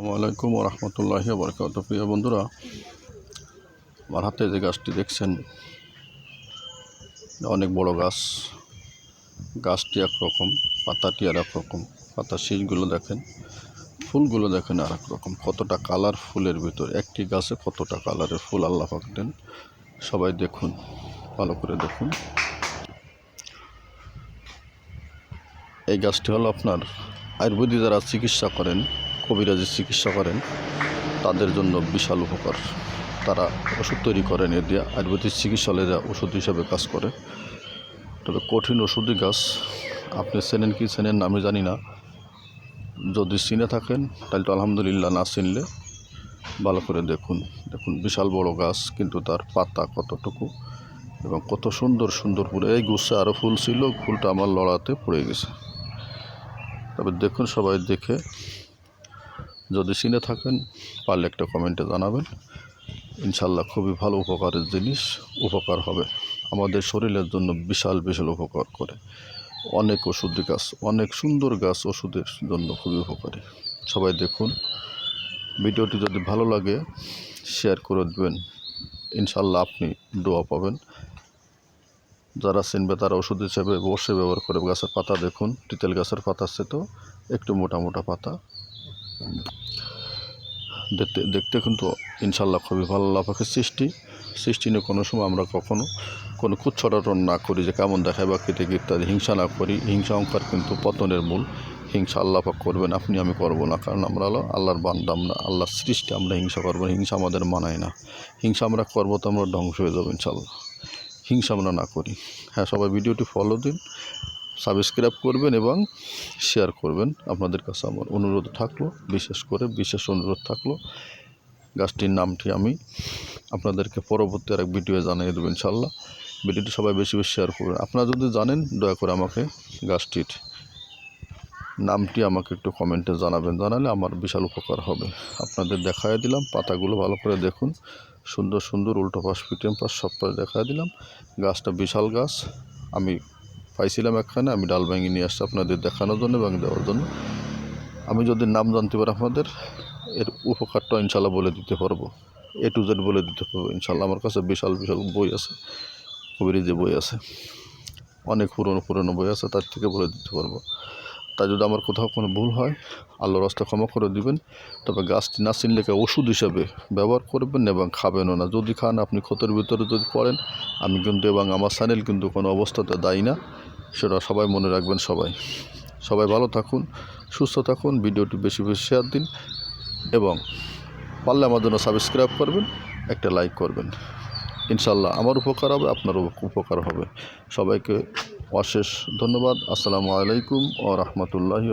আসসালামু আলাইকুম রহমতুল্লাহি বরকাত প্রিয় বন্ধুরা, আমার হাতে যে গাছটি দেখছেন অনেক বড় গাছ। গাছটি একরকম, পাতাটি আর রকম পাতা শীষগুলো দেখেন, ফুলগুলো দেখেন আর রকম কতটা কালার ফুলের ভিতর, একটি গাছে কতটা কালারের ফুল আল্লাহ দেন। সবাই দেখুন, ভালো করে দেখুন। এই গাছটি হলো আপনার আয়ুর্বেদিক যারা চিকিৎসা করেন কবিরাজি চিকিৎসা করেন, তাদের জন্য বিশাল উপকার। তারা ওষুধ তৈরি করেন এ দিয়ে, আয়ুর্বেদিক চিকিৎসালয়রা ওষুধ হিসাবে কাজ করে। তবে কঠিন ওষুধই গাছ আপনি চেনেন কি চেনেন আমি জানি না। যদি চিনে থাকেন, তাহলে তো আলহামদুলিল্লাহ না চিনলে ভালো করে দেখুন। দেখুন, বিশাল বড় গাছ, কিন্তু তার পাতা কতটুকু এবং কত সুন্দর সুন্দর ফুল। এই গুচ্ছে আরও ফুল ছিল, ফুলটা আমার লড়াতে পড়ে গেছে। তবে দেখুন সবাই দেখে যদি চিনে থাকেন, পারলে একটা কমেন্টে জানাবেন। ইনশাল্লাহ খুবই ভালো উপকারের জিনিস, উপকার হবে। আমাদের শরীরের জন্য বিশাল বিশাল উপকার করে। অনেক ওষুধি গাছ, অনেক সুন্দর গাছ ওষুধের জন্য খুবই উপকারী। সবাই দেখুন। ভিডিওটি যদি ভালো লাগে, শেয়ার করে দেবেন। ইনশাল্লাহ আপনি দোয়া পাবেন। যারা চিনবে তারা ওষুধ হিসেবে বসে ব্যবহার করে। গাছের পাতা দেখুন। তিতেল গাছের পাতা আছে তো, একটু মোটা মোটা পাতা। দেখতে দেখতে কিন্তু ইনশাল্লাহ খুবই ভালো আল্লাহ সৃষ্টি। সৃষ্টি নিয়ে কোনো সময় আমরা কখনো কোনো কুচ্ছটাটন না করি যে কেমন দেখায় বা কেটে ইত্যাদি। হিংসা না করি। হিংসা অঙ্কার কিন্তু পতনের মূল। হিংসা আল্লাহ পাক করবেন, আপনি আমি করব না। কারণ আমরা হলো আল্লাহর বান্দা, আমরা আল্লাহর সৃষ্টি, আমরা হিংসা করব হিংসা আমাদের মানায় না। হিংসা আমরা করব তো আমরা ধ্বংস হয়ে যাব ইনশাল্লাহ। হিংসা আমরা না করি। হ্যাঁ সবাই ভিডিওটি ফলো দিন। সাবস্ক্রাইব করবেন এবং শেয়ার করবেন। আপনাদের কাছে আমার অনুরোধ থাকল, বিশেষ করে, বিশেষ অনুরোধ থাকল, গাছটির নামটি আমি আপনাদেরকে পরবর্তী আর এক ভিডিও জানিয়ে দেবো ইনশাল্লাহ ভিডিওটি সবাই বেশি বেশি শেয়ার করবেন। আপনারা যদি জানেন, দয়া করে আমাকে গাছটির নামটি আমাকে একটু কমেন্টে জানাবেন। জানালে আমার বিশাল উপকার হবে। আপনাদের দেখায় দিলাম, পাতাগুলো ভালো করে দেখুন। সুন্দর সুন্দর উল্টো পাশ পিটিএম পাশ সব পাশ দেখায় দিলাম। গাছটা বিশাল গাছ, আমি পাইছিলাম একখানে, আমি ডাল ভেঙে নিয়ে আসছি আপনাদের দেখানোর জন্য এবং দেওয়ার জন্য। আমি যদি নাম জানতে পারি আপনাদের, এর উপকারটা ইনশাল্লাহ বলে দিতে পারব। এ টু জেড বলে দিতে পারব, ইনশাল্লাহ। আমার কাছে বিশাল বিশাল বই আছে কবির যে বই আছে। অনেক পুরনো পুরনো বই আছে, তার থেকে বলে দিতে পারব। তাই যদি আমার কোথাও কোনো ভুল হয়, আল্লাহর রাস্তা ক্ষমা করে দিবেন। তবে গাছটি না চিনলে কেউ ওষুধ হিসাবে ব্যবহার করবেন এবং খাবেনও না। যদি খান, আপনি ক্ষতের ভিতরে যদি পড়েন, আমি কিন্তু এবং আমার চ্যানেল কিন্তু কোনো অবস্থাতে দায়ী না। সেটা সবাই মনে রাখবেন, সবাই। সবাই ভালো থাকুন, সুস্থ থাকুন, ভিডিওটি বেশি বেশি শেয়ার দিন এবং পারলে আমার জন্য সাবস্ক্রাইব করবেন, একটা লাইক করবেন। ইনশাল্লাহ আমার উপকার হবে, আপনার উপকার হবে। সবাইকে অশেষ ধন্যবাদ। আসসালামু আলাইকুম ও রহমতুল্লাহি